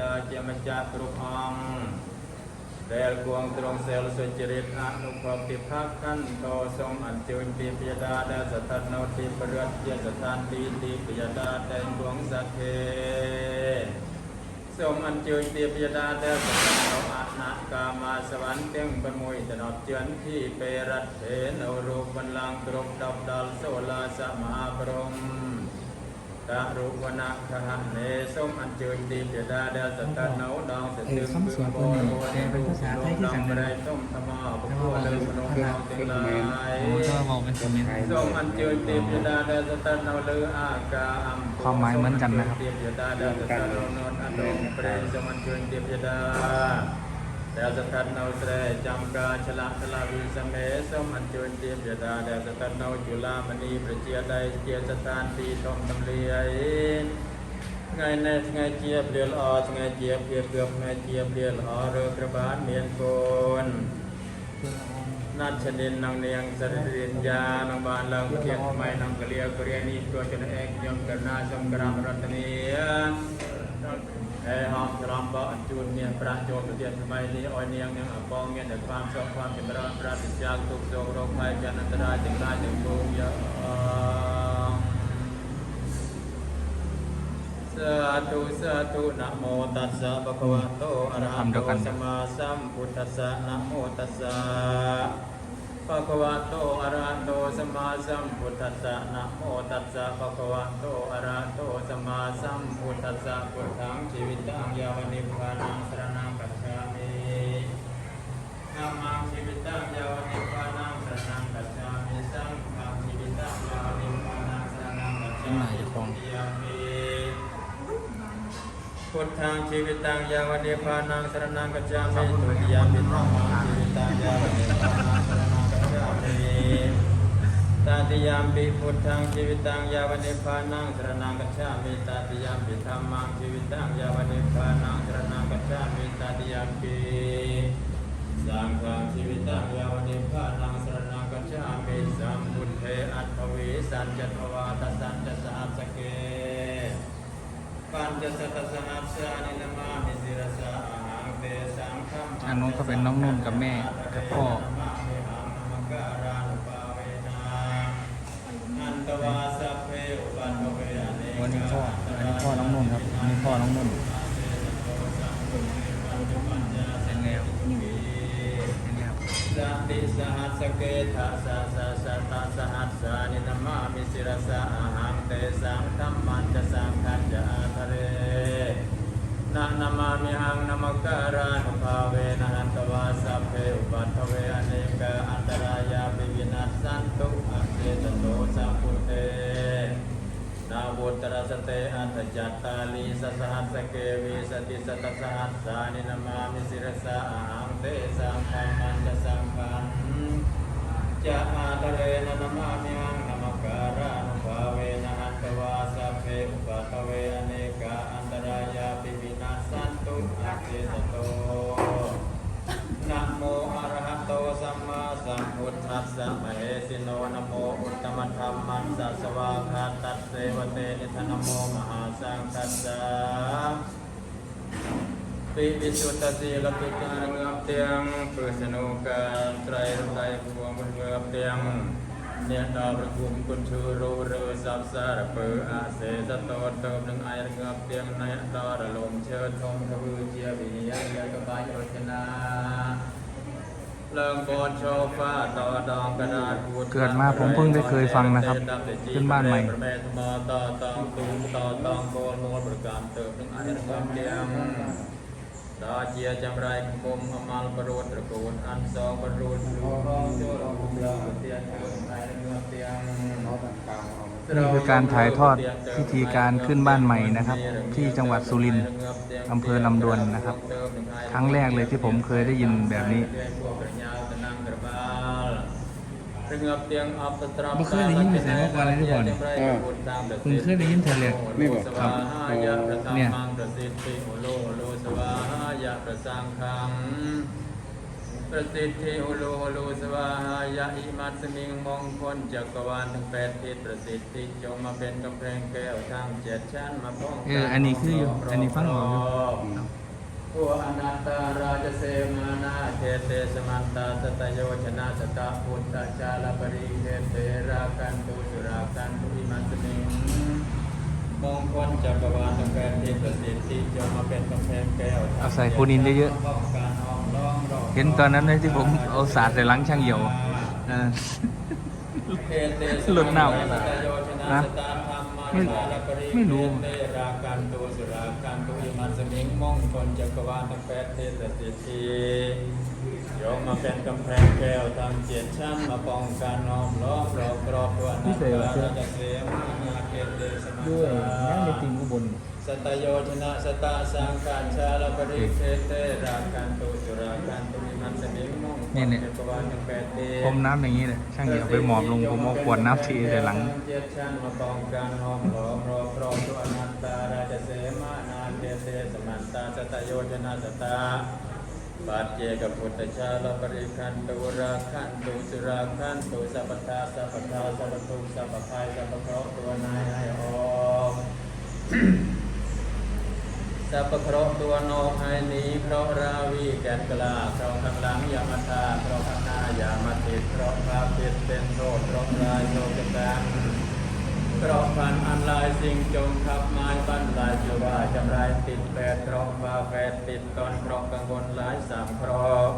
ដាជាម្ចាស់គ្រប់អង្គដែលគួងទ្រង់សិលសុចរិតអនុភពពិភពខណ្ឌតសូមអញ្ជើញពីព្យាដាដែលស្ថិតនៅទីប្រយ័ត្នជាស្ថានទីទីព្យាដាតែងគួងសក្ខេសូមអញ្ជើញពីព្យាដាដែលស្ថិតនៅអនាកាមាសវណ្ណទាំង6តំណប់ជន់ទីពេរតេនៅរូបបន្លាងគ្រប់10ដល់សូលាសមហាព្រំ ตารุวนาคหันเนส้มอันเจิญตีเจดาเดสตันเนดองสตึงบึงโบโบเดนภาษาไทยที่สั่งไร้ส้มธรรมะพุทธเลิศโนกรรมติลายส้มอันเจิญตีเจดาเดสตันเนาเลออากาอัมความหมายเหมือนกันนะครับเจดาเดสตันเนาโนนอันโดงเปรสมอันเจิญตีเจดา ដែលសតនៅស្រែចំការឆ្លាក់ឆ្លាវិសមេសូមអញ្ជើញទេពយតាដែលសតនៅជូឡាមនីប្រជាដៃជាស្ថានទីធំទម្លាយថ្ងៃនេះថ្ងៃជាព្រាលល្អថ្ងៃជាព្រាគឿបថ្ងៃជាព្រាល្អរើក្របានមានកូនណាត់ชនិននងនាងសរិរិញ្ញានងបានឡើងប្រធានថ្មីនងកលៀករៀនេះជួយចំណឯកខ្ញុំកណាសំក្រាមរតនី เอหอมรำมบออันจุนเนี่ยประจวบุญเดียนทำไมลีอ้อยเนียงยังอยปองเนี่ยแต่ความชอบความเป็นร้อนปราศจากทุกโศกโรคภัยกันอันตรายถึงได้ถึงทุกอย่างสาธุสาธุนะโมตัสสะปะคะวะโตอะระหะโตสัมมาสัมพุทธัสสะนะโมตัสสะ ภะคะวะโตอะระหะโตสัมมาสัมพุทธัสสะนะโมตัสสะภะคะวะโตอะระหะโตสัมมาสัมพุทธัสสะพุทธังชีวิตังยาวนิพพานังสรณังกัจฉามิธัมมังชีวิตังยาวนิพพานังสรณังกัจฉามิสังฆังชีวิตังยาวนิพพานังสรณังกัจฉามิติยามิพุทธังชีวิตังยาวนิพพานังสรณังกัจจามิตุติยามิธัมมังชีวิตังยาวนิพพานัง ตาติยามปิพุทธังชีวิตังยาวนิพานังสรณังกัจจามิตาติยามปิธัมมังชีวิตังยาวนิพานังสรณังกัจจามิตาติยามปิสังฆังชีวิตังยาวนิพานังสรณังกัจจามิสัมพุทเทอัตถวิสัจจทวาตสัจจสหัสสเกปัญจสัตตสหัสสานินมามิสิรสาอาหังเตสังฆัมอันนู้นก็เป็นน้องนุ่นกับแม่กับพ่อ มีพ่อน้องนุ่นเป็นแนวเป็นแนวสันติสหัสเกทะสะสะสะตะสหัสสานินามามิสิรสาอาหังเตสังฆัมมันจะสังฆันจะอาทะเรนะนามามิหังนมักการานุภาเวนะหันตวาสัพเพอุปัฏฐเวอเนกะอันตรายาปิวินัสสันตุอัคเสตโตสัพพุเตนาวุตระส เตอัตจัตตาลีสสหัสสเกวิสติสตสหัสสานินามามิสิรสาอาหังเตสังฆัมมันจะสังฆันจะอาตเรนนามามิหังนมการานุภาเวนะหันตวาสัพเพอุปัฏฐเวอเนกะอันตรายาปิวินาสันตุอัคเสตโตนะโม โตสัมมาสัมพุทธัสสะมเหสิโนนโมอุตตมธัมมัสสะสวากขาตัสเสวเตนิธนโมมหาสังคัสสะปิวิสุทธสีลปิการเงือบเตียงเพื่อสนุการไตรรไตพวงบนเงือบเตียงเนี่ยดาวประกุมกุญชูรูเรือสับสารเปืออาเสสะโตเติมหนึ่งไอเงือบเตียงในดาระลมเชิดทงทบือเจียวิญญาณยากบายโยชนา เริ่มบนโชฟ้าต่อดองกระดาษพูดเกิดมาผมเพิ่งได้เคยฟังนะครับ ขึ้นบ้านใหม่ประเมตมอต่อตองตูมต่อตองโกนโมลประการเติมหนึ่งไอเงือบเตียงดาเจียจำไรคุมอมัลปรุตตระกูลอันสองปรุตลูกร้องโจรคุมลาเตียนเกินไทยเงือเตียง นี่คือการถ่ายทอดพิธีการขึ้นบ้านใหม่นะครับ ที่จังหวัดสุรินทร์อำเภอลำดวนนะครับ ครั้งแรกเลยที่ผมเคยได้ยินแบบนี้บ่เคยได้ยินแต่เมื่อก่อนเลยทุกคนเออเพิ่งเคยได้ยินเธอเลยนี่บอกครับเนี่ย ประสิทธิโอโลโอโลูอุลูสวาหายะอิมัสมิงมงคลจักรวาลทั้งแปดทิศประสิทธิจงมาเป็นกำแพงแก้วทางเจ็ดชั้นมาป้องกัเอออันนี้คืออยู่อันนี้ฟังออกอยู่ ผู้อนัตตาราชเสมานาเทเตสมันตาสตโยชนะสตาพุทธจาลปริเทเตรากันตุสุรากันตุอิมัสมิง มงคลจักรวาลทั้งแปดทิศประสิทธิจงมาเป็นกำแพงแก้วเอาใส่คูนินเยอะๆ ป้องกัน เห็นตอนนั้นไหมที่ผมเอาสาดใส่หลังช่างเหี่ยวเออเทเตสหลุดหนาวสตโยชนะนะสตาธรรมาไม่จาลปริไม่รู้เทเตรากันตุสุรากันตุอิมัสมิงมงคลจักรวาลทั้งแปดทิศประสิทธิจงมาเป็นกำแพงแก้วทางเจ็ดชั้นมาป้องกันอ้อมล้อมรอบรอบตัวนักการราชเสมานาเขตเตสมันด้วยตานั่นในติงอุบล สตโยชนะสตาสังการชาลปริเทเตรากันตุสุรากันตุมิมันสมิงมงคลนี่เนี่ยจักรวาลทั้งแปดเดพรมน้ำอย่างนี้เลยช่างเหี่ยวไปหมอบลงผมเอาขวดน้ำทีใส่หลัง เจ็ดชั้นมาป้องกันห้อมล้อมรอบรอบตัวอนัตตาราชเสมานาเทเตสมันตาสตโยชนะสตาบาดเจกับพุทธชาลปริคันตุราคันตุสุราคันตุสัพพทาสัพพทาสัพพทุกสัพพภัยสัพพเคราะห์ตัวนายให้ออก สัพพเคราะห์ตัวโนให้หนี้เคราะราวีแก่นกลาเคราะข้างหลังยามาทาเคราะห์ข้างหน้ายามาติดเคราะพาพิษเป็นโทษเคราะห์ร้ายโทษกันดังเคราะพันอันลายสิ่งจงทับไม้ปั้นลายจะว่าจำลายติดแปดเคราะห์ฟ้าแปดติดตอนเคราะกังวลหลายสามเคราะ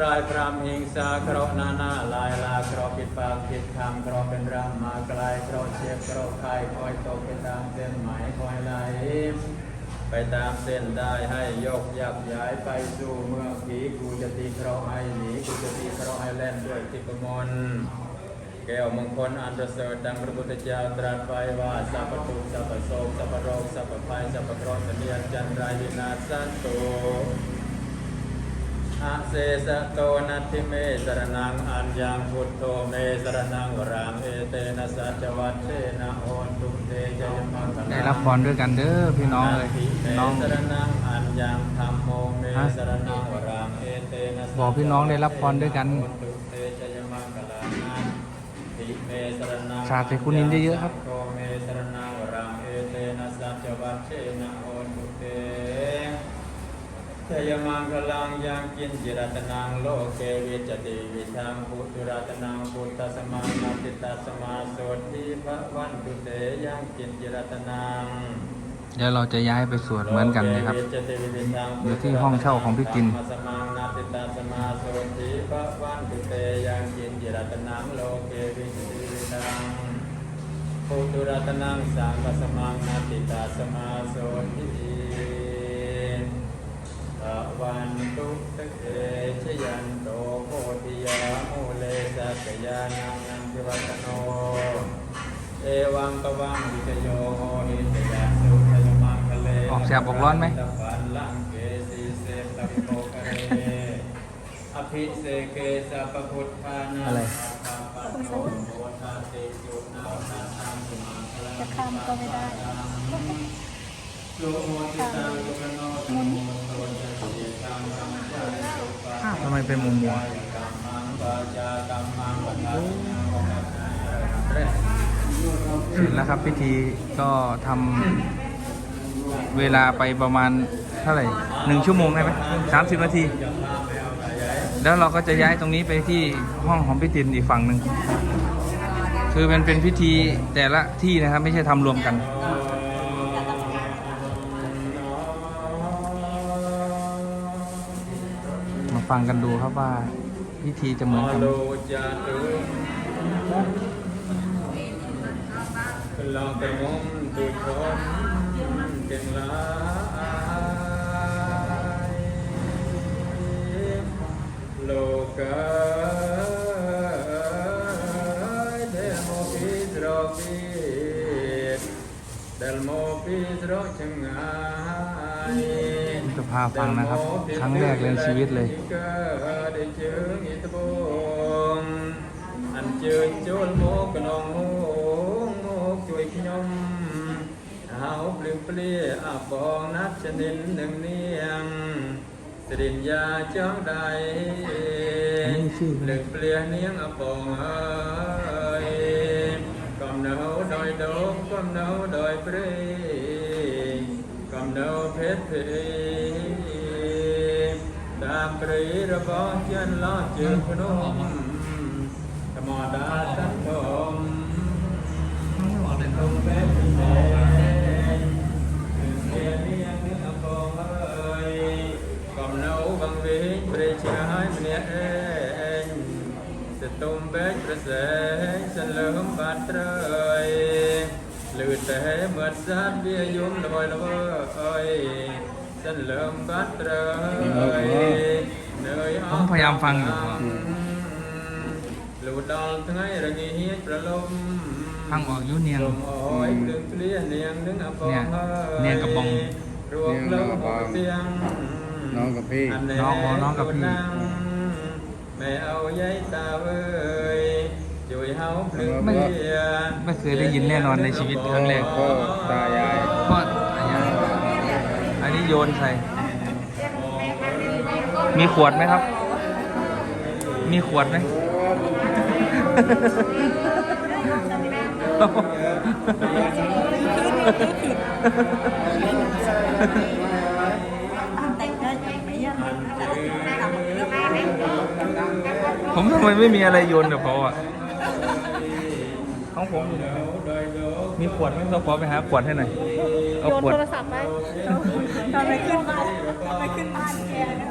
รายพรามหิงสาเคราะหนาหน้าลายลาเคราะห์ผิดปากผิดคำเคราะเป็นรำมาไกลเคราะเชียบเคราะไข่คอยตกไปตามเส้นไหมคอยไหล ไปตามเส้นได้ให้ยกยับย้ายไปสู่เมืองผีกูจะตีเคราะห์ให้หนีกูจะตีเคราะห์ให้แล่นด้วยทิพมนแก้วมงคลอันประเสริฐดังพระพุทธเจ้าตรัสไว้ว่าสัพพทุกสัพพโสมสัพพโรคสัพพภัยสัพพเคราะห์เสนียดจันไรวินาศสันตุ อาเซสะโตนัตถิเมสรนังอัญญังพุทโธเมสรนังวรังเอเตนะสัจวัตเทนะโอนตุเตจยมังคลังได้รับพรด้วยกันเด้อพี่น้องเลยพี่น้องสรนังอัญญังธรรมโมเมฮะสรนังวรังเอเตนะสัจบอกพี่น้องได้รับพรด้วยกันตุเตชยมังคลานันติเมสรนังสาธุคุณนินเยอะๆครับโกเมสรนังวรังเอเตนะสัจวัตเชนะโอนตุเต ชยมังคลังยังกินจิรัตนังโลเกวิจติวิธังพุทธุรัตนังพุทธสมานาติตัสสมาโสทิภวันตุเตยังกินจิรัตนังเดี๋ยวเราจะย้ายไปสวดเหมือนกันเลยครับ อยู่ที่ห้องเช่าของพี่จินสมังนาติตาสมาโสติปะวันตุเตยังกินจิรัตนังโลเกวิจิติวิตังปุตุรัตนังสังกสมังนาติตาสมาโสติ เตชยันโตโพธิยามูเลสักยานังนังพิวัตโนเอวังกวังวิจโยโหหิตยาสุขยมังคะเลออกแสบออกร้อนไหมตะปันลังเกสีเสตะโกกะเรอภิเสเกสัพพุทธานาอะไรปัปปันโนโมทาติสุนานาตังสุมังคลัง จะข้ามก็ไม่ได้สุโม ทิตังสุขโนสุโมโตจันติตังธัมมังสุปะภาทำไมเป็นมุมมัวมัวเสร็จแล้วครับพิธีก็ทำเวลาไปประมาณเท่าไหร่หนึ่งชั่วโมงได้ไหมสามสิบนาที แล้วเราก็จะย้ายตรงนี้ไปที่ห้องของพี่ตินอีกฝั่งหนึ่ง คือมันเป็นพิธีแต่ละที่นะครับ ไม่ใช่ทำรวมกัน ฟังกันดูครับว่าพิธีจะเหมือนกันไหมโลจาตุลองแต่งมตุชนเก่งหลายโลกายเดโมปิสโรปิสเดลโมปิสโรชงา ยจะพาฟังนะครับ ครั้งแรกในชีวิตเลยได้เจออิตบงอันเจอโจลโมกนองโมกโมกช่วยขยมเอาปลืมเปลี่ยอาบองนัดชนินหนึ่งเนียงสริญญาจ้องใดอันนี้ชื่อหลึกเปลี่ยนเนียงอปองเอ้ยกำเนาดอยดงกำเนาดอยเปรย์ នៅភេទភេតាមព្រៃរបស់ចិនឡោះជើងភ្នំធម្មតាសិនផងក្នុងពេទ្យពិសេសគឺស្គាល់មាននឹងអកងហើយកំនៅបងវិញព្រៃជាហើយម្នាក់ឯងទៅទុំពេទ្យប្រសេសសិនលឹមបាត់ត្រូវ ย์ชายเมียเองสตุมเบกประเสงสันเลิมบาดเตยลืดแต่เมื่อสัตว์เบี้ยยุ่มลอยลอยสันเลิมบาดเตยเนยผมพยายามฟังอยู่ลูดดอลทั้งไงระงีเฮียประลมฟังออกอยุ่เนียงลมอ้อยกลึงเกลี้ยเนียงนึงอปองเนี่ยเนียงกระบองรวมเลิกเสียงน้องกับพี่น้องอ๋อน้องกับพี่แม่เอาใยตาเว้ย จุยเฮาพลึงไม่เบียไม่เคยได้ยินแน่นอนในชีวิตครั้งแรกก็ตายายเพราะอันนี้โยนใส่มีขวดไหมครับ มีขวดไหมผมทำไมไม่มีอะไรโยนกับเขาอะ ของผมอยู่ไหนมีขวดไหมเราขอไปหาขวดให้หน่อย เอาโยนขวด โทรศัพท์ไปทำไมขึ้นบ้านทำไมขึ้นบ้านแกเนี่ย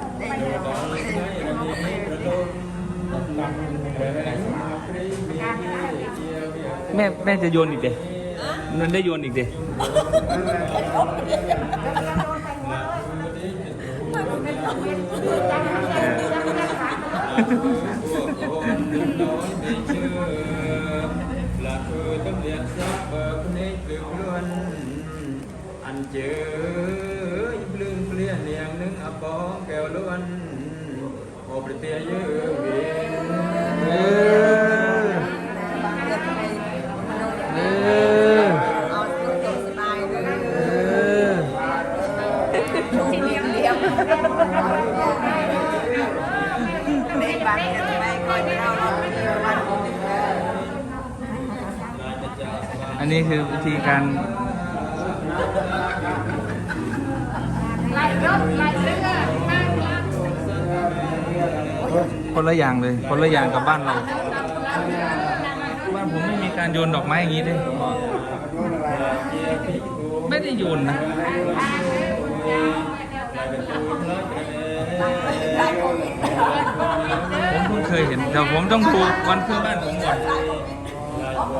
แม่แม่จะโยนอีกเดมันได้โยนอีกเด้อันเจอปลืมเปลี่ยนเนียงนึงอปองแก้วล้วนโอปริเตียยืมเวียนเออเออเอาลูกเตะสบายเลยเออ นี้คือวิธีการไล่รถไล่เรือข้างล่างคนละอย่างเลย คนละอย่างกับบ้านเรา บ้านผมไม่มีการโยนดอกไม้อย่างนี้ด้วยไม่ได้โยนนะผมเพิ่งเคยเห็นแต่ผมต้องดูวันขึ้นบ้านผมก่อน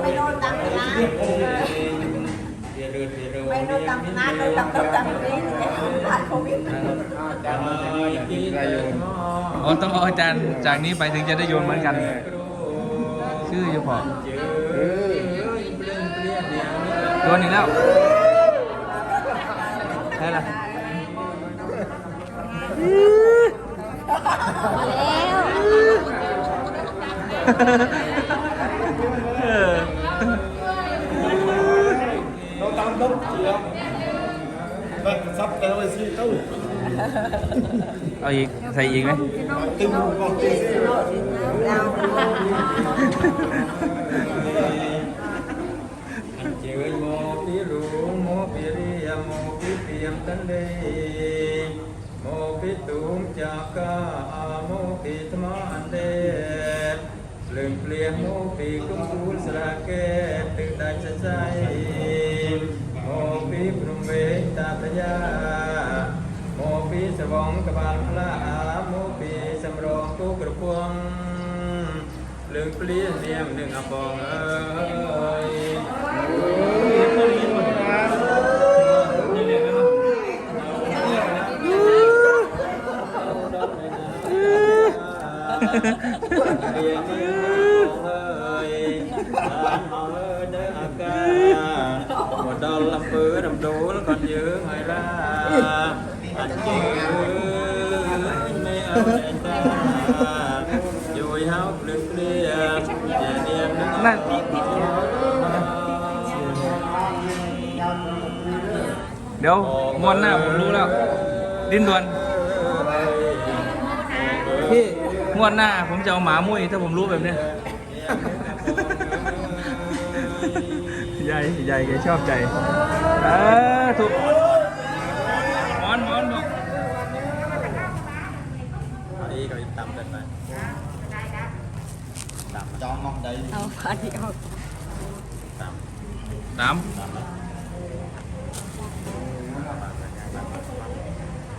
ไม่โดนตังค์นะไม่โดนตังค์นะโดนตังค์ตังค์นี้ผ่านโควิดได้โยนอ๋อต้องเอาอาจารย์จากนี้ไปถึงจะได้โยนเหมือนกัน ชื่ออยู่พอเออโยนอีกแล้วได้ละเอ ซับแล้วไอ้ซีตู้เอาอีก ใส่อีกไหมตึงก่อนตึง ปลี่ยนเนียมหนึ่งอปองเอ้ยเรียนเนียมเอ้ยทานเอ้ยเด้อลลำปือดำดูแล้วก่อนยื้อไงล่ะอันยื้อไม่เอาใจตาอยู่เฮาเปลี่ยนเปลี่ยนเนียนเนียมหนึ่งนั่นเดี๋ยวงวนหน้าผมรู้แล้ว ดิ้นดวนเพี่งวดหน้าผมจะเอาหมามุ้ยถ้าผมรู้แบบเนี้ยใหญ่ใหญ่แกชอบใจเออถูกหมอนหมอนบอก เอาอีกเอาอีกตำเดินไป ตำจองมองใดเอาอันนี้เอาตำสามตำนะ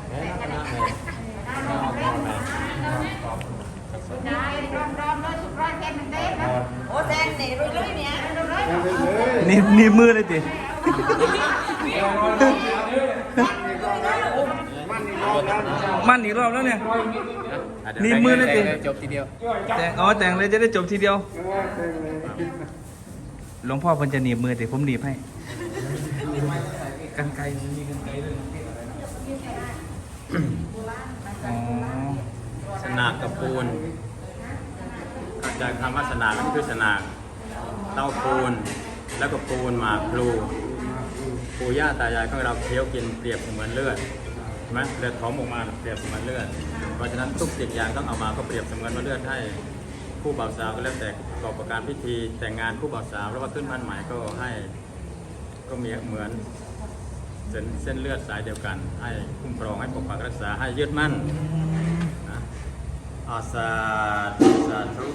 แม่คณะแม่เอาพอไหมโอ้แซนนี่รุ่ยๆเนี่ยนี่นี่มือเลยติมันอีกรอบแล้วเนี่ย นี่มือเลยติจบทีเดียวแต่งอ๋อแต่งเลยจะได้จบทีเดียว หลวงพ่อเพิ่นจะหนีบมือแต่ผมหนีบให้กันไกลมันมีกันไกลด้วยอ๋อสนากกับปูนเข้าใจคำว่าสนากก็คือสนากเต้าปูน แล้วก็ปูนหมากพลูปู่ย่าตายายของเราเคี้ยวกินเปรียบเสมือนเลือดใช่ไหมเลือดท้องออกมาเปรียบเสมือนเลือด เพราะฉะนั้นทุกสิ่งอย่างต้องเอามาก็เปรียบเสมือนว่าเลือดให้คู่บ่าวสาวก็แล้วแต่ประกอบประการพิธีแต่งงานคู่บ่าวสาวแล้วว่าขึ้นบ้านใหม่ก็ให้ก็มีเหมือนเส้นเส้นเลือดสายเดียวกัน ให้คุ้มครองให้ปกปักรักษาให้ยึดมั่นนะอาสาธุสาธุ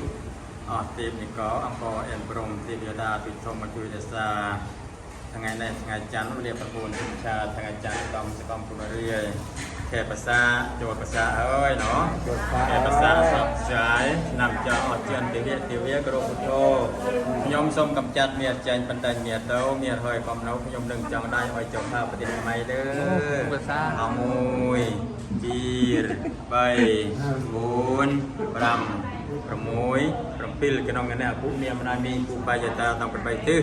อาตีมนิกออังกอเอ็นปรงตีเดียดาปิดทมมาจุยเดซา ថ្ងៃនេះថ្ងៃច័ន្ទវេលា9ព្រឹកឆាថ្ងៃច័ន្ទកំសកំពុររាយខេភាសាចូលភាសាអើយណោះខេភាសាសពស្រាយនាំចោអត់ចិនទេវៈទេវៈគ្រប់ពុទ្ធោខ្ញុំសូមកំចាត់មានចែងបន្តែមានទៅមានហើយកំណៅខ្ញុំនឹងចង់ដៃឲ្យចុះថាប្រទេសថ្មីទៅភាសាអមួយជីរ3 4 5 6 7ក្នុងគណៈអពុមានម្ដាយមីគូបាយតាតាំង8ទិស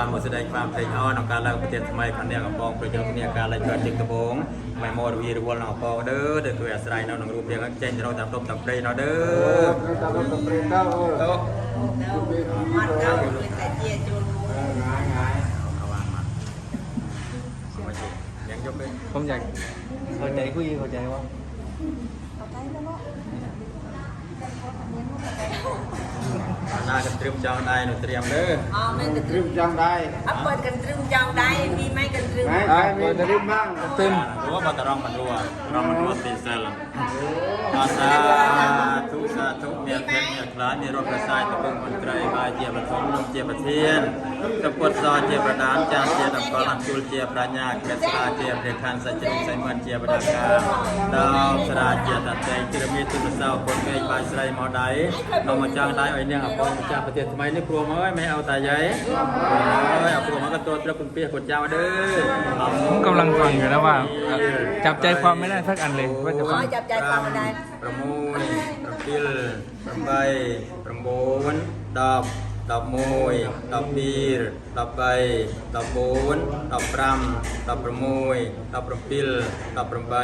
ามเนามดึงจังได้อ้อยเจ้าข้าปฏิทินไม่เด้อภาษาอามุยจีรใบานหมดสดงความเพลงอ้อนของการเล่าประเทศสมัยคันเนี่ยกับปองประโยชน์เนี่ยการไล่เกิดจิตกระบงไม่หมดวีรวลน้องปองเด้อเด้อคืออาศัยน้องรูปเพียงเจนเราตามตบตามเปรย์เดียนเก้าเออโต๊ะมันเป็นแต่เจียจุนงเอาวางมาเอาไว้สิเลี้ยงยกเลยผมอยากเข้าใจคุยเข้าใจว่าหน้ากั អាណាកន្ទ្រឹមចង់ដែរនៅត្រាំទេអមកន្ទ្រឹមចង់ដែរអពើកន្ទ្រឹមចង់ដែរមីមិនកន្ទ្រឹមអើកន្ទ្រឹមម៉ងកន្ទ្រឹមព្រោះបើតរងមិនរួតរងមិនរួតទេសិល อาบัตรรองมันรัวรองมันรัวตีเซลอาสาธุสาธุเมียเพชรเมียคลามีรถกระสายตะบิงคนไกลบายเจียบสมลมเจียบเทียนตะปดซอเจียประดามจานเจียดำกอลังจุลเจียปราญาเกศราเจียเรียคันสัจจงไสมันเจียประดากาดาวสราเจียตัดใจกิรมีตุลสาวคนเมฆบายสไรมอไดน้องมาจ้างได้ไอเนี่ยปองจ้าประเทศทำไมนี่ครัวมั้ยไม่เอาตาใหญ่เอ้ยเอาครัวมันก็ตัวเตรียมคุณเปียคนเจ้าเด้อกำลังฟังอยู่นะว่า จับใจความไม่ได้สักอันเลยว่าจะฟังใจความไม่ได้ประมูลประปิลประใบประมูลดอกดอกมวยดอกปีรดอกใบดอกมูลดอกปรำดอกประมวยดอกประปิลดอกประใบ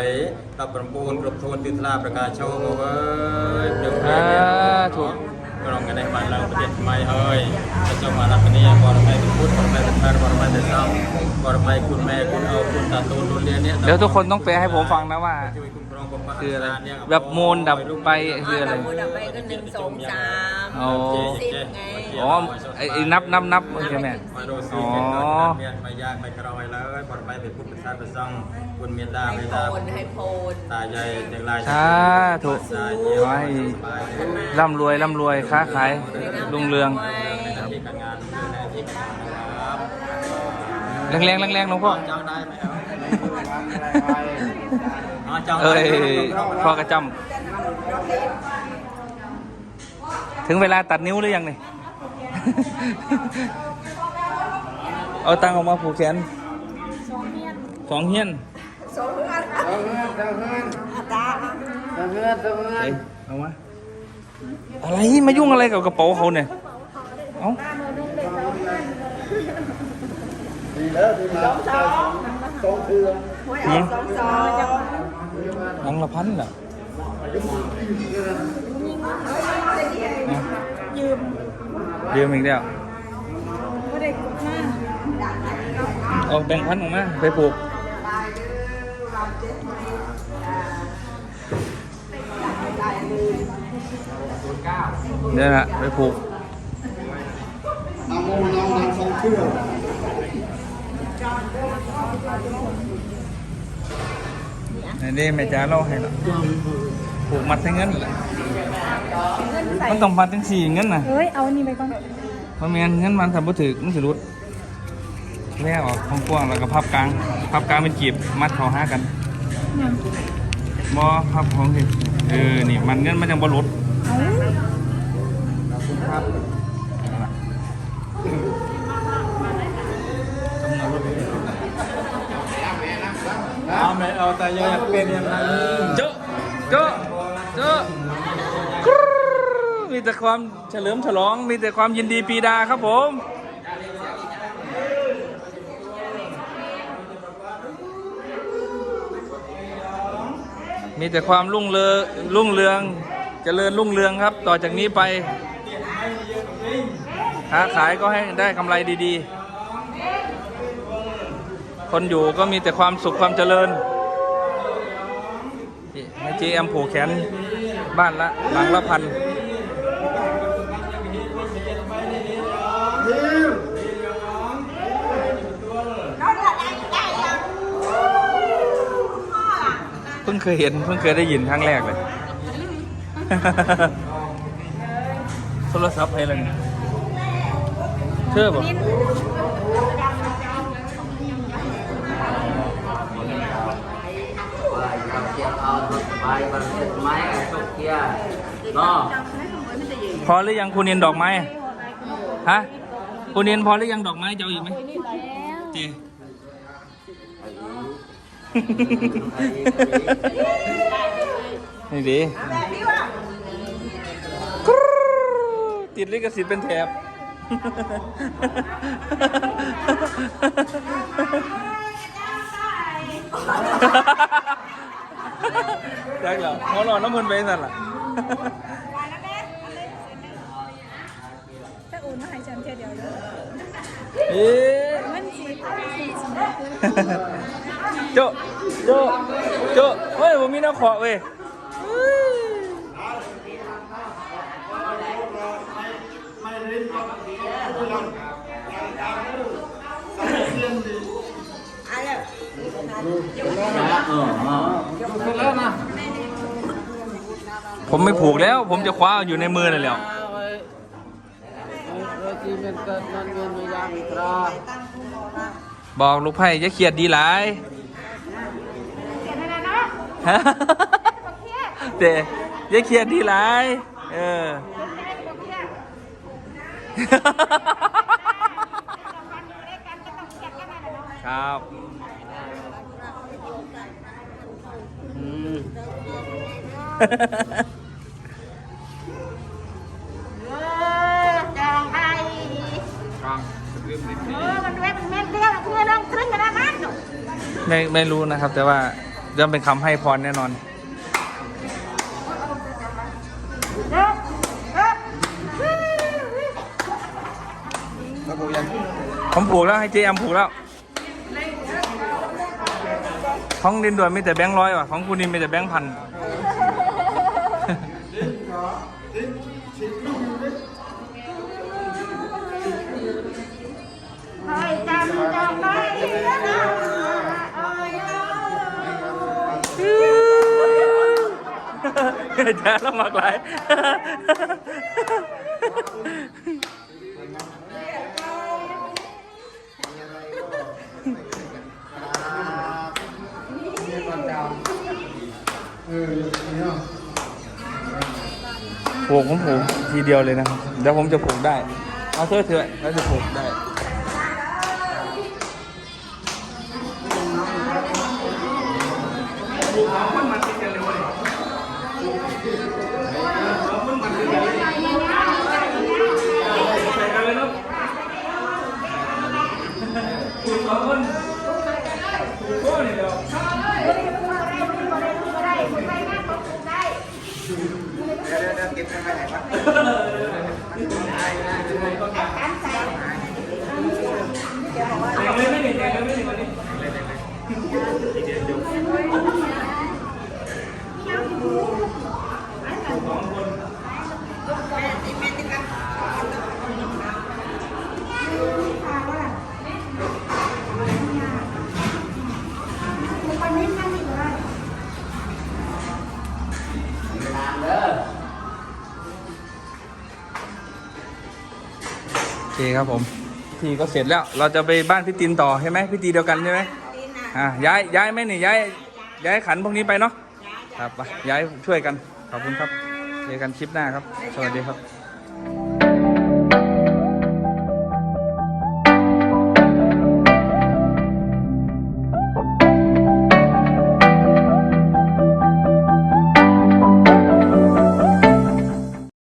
ดอกประมูลกรบโทนติทลาประกาศโชว์เว้ยเดี๋ยวอ่าถูกก็ลองกันในบ้านเราประเทศไทยเอ้ยจะจงมารับนี้บอรไม่เป็นพุทธบอรไม่เป็นแพทย์บอรไม่เป็นซ้ำบอรไม่คุณแม่คุณเอาคุณตาตูนรุนเรียนเนี่ยเดี๋ยวทุกคนต้องแปลให้ผมฟังนะว่าช่วย คุ้มครองปกปักคืออะไรษาเนี่ยแบบโมนดับไปคืออะไรมูดับไปก็หนึ่งสองสามอ๋อ สิบไงอ๋อไอ้ไอ้นับนับนับใช่ไหม มาดูสิอ๋อเมียนไม่ยากไม่กระรอยเลยบอรไม่เป็นพุทธประสาทประซังคุณเมียนดาให้ไม่โพดานให้โพนตาใหญ่เด็กลายสาธุสายเยี่ยมขอให้สบายร่ำรวยร่ำรวยค้าขายรุ่งเรืองในหน้าที่การงานในหน้าที่การงานนะครับแรงๆแรงๆหลวงพ่อ จ้างได้ไหมครับ ไปอ๋อจ้างได้เอ้ยพ่อกระจำถึงเวลาตัดนิ้วหรือยังเนี่ยเอาตังค์ออกมาผูกแขนสองเฮียนสองอันเฮือนเฮือนตาเฮือนเฮือนเฮ้ยเอามาอะไรมายุ่งอะไรกับกระเป๋าเขาเนี่ยเอ้าดีแล้วดีมาสองเทือนหืมสองสอง นังละพันเหรอยืมยืมอีกแล้วเอาแบ่งพันออกมาไปปลูกเเดี๋ยวนะไปผูกน้ำโมน้ำน้ำสองเครื่อง นี่นี่แม่จ๋าเล่าให้ละผูกมัดใช้เงินแหละเงินใส่มันต้องมัดทั้งสี่เงินนะเอ้ย เอาอันนี้ไปก่อนเพราะไม่งั้นเงินมันทำบ่ถือมันสิรุดแม่ออกของกว้างแล้วก็พับกลางพับกลางเป็นกีบมัดเขาหากันเนี่ยบ่พับของสิเออนี่มันเงินมันยังบ่หลุดเอา ครับนั่นล่ะ เอาไม่เอาแต่ยังอยากเป็นอย่างนั้นเจ้าเจ้าเจ้ากรู๊ดมีแต่ความเฉลิมฉลอง มีแต่ความยินดีปีดาครับผม มีแต่ความรุ่งเรืองรุ่งเรือง เจริญรุ่งเรืองครับ ต่อจากนี้ไปค้าขายก็ให้ได้กำไรดีๆ คนอยู่ก็มีแต่ความสุขความเจริญให้เจแอมผูกแขนบ้านละหลังละพันเพิ่งเคยเห็นเพิ่งเคยได้ยินครั้งแรกเลย โทรศัพท์ให้เลยเชื่อป่ะ bài bằng thịt máy ở trong kia nó พอหรือยังคุณเนียนดอกไม้ฮะคุณเนียนพอหรือยังดอกไม้เจะเอาอีกไหมเจนี่ดิกรู๊ดติดลิขสิทธิ์เป็นแถบ ได้แล้วหมอหลอดน้ำมันไปสั่นล่ะถ้าอุ่นมาให้ฉันเทียเดียวเลยเอ๊ะมันสีสีสีโจโจโจเฮ้ยผมมีน้ำขอเว้ย ผมไม่ผูกแล้ว ผมจะคว้าอยู่ในมือเลยแล้วบอกลูกไผ่จะเขียดดีหลายฮะเตะอย่าเขียดดีหลายเออครับจ ไม่ไม่รู้นะครับ แต่ว่าย่อมเป็นคำให้พรแน่นอนผมผูกแล้วให้เจแอมผูกแล้ว ของดินด่วนมีแต่แบงค์ร้อยว่ะของคุณนินมีแต่แบงค์พัน จ้าละหมากหลายผูกผมผูกทีเดียวเลยนะครับ เดี๋ยวผมจะผูกได้ เอาเถอเถอะแล้วจะผูกได้เ put on a เคครับผมพิธีก็เสร็จแล้วเราจะไปบ้านพี่ตินต่อใช่ไหมพิธีเดียวกันใช่ไหมอ่าย้ายย้ายไหมนี่ย้ายย้ายขันพวกนี้ไปเนาะครับไปย้ายช่วยกันขอบคุณครับเจอกันคลิปหน้าครับ สวัสดีครับ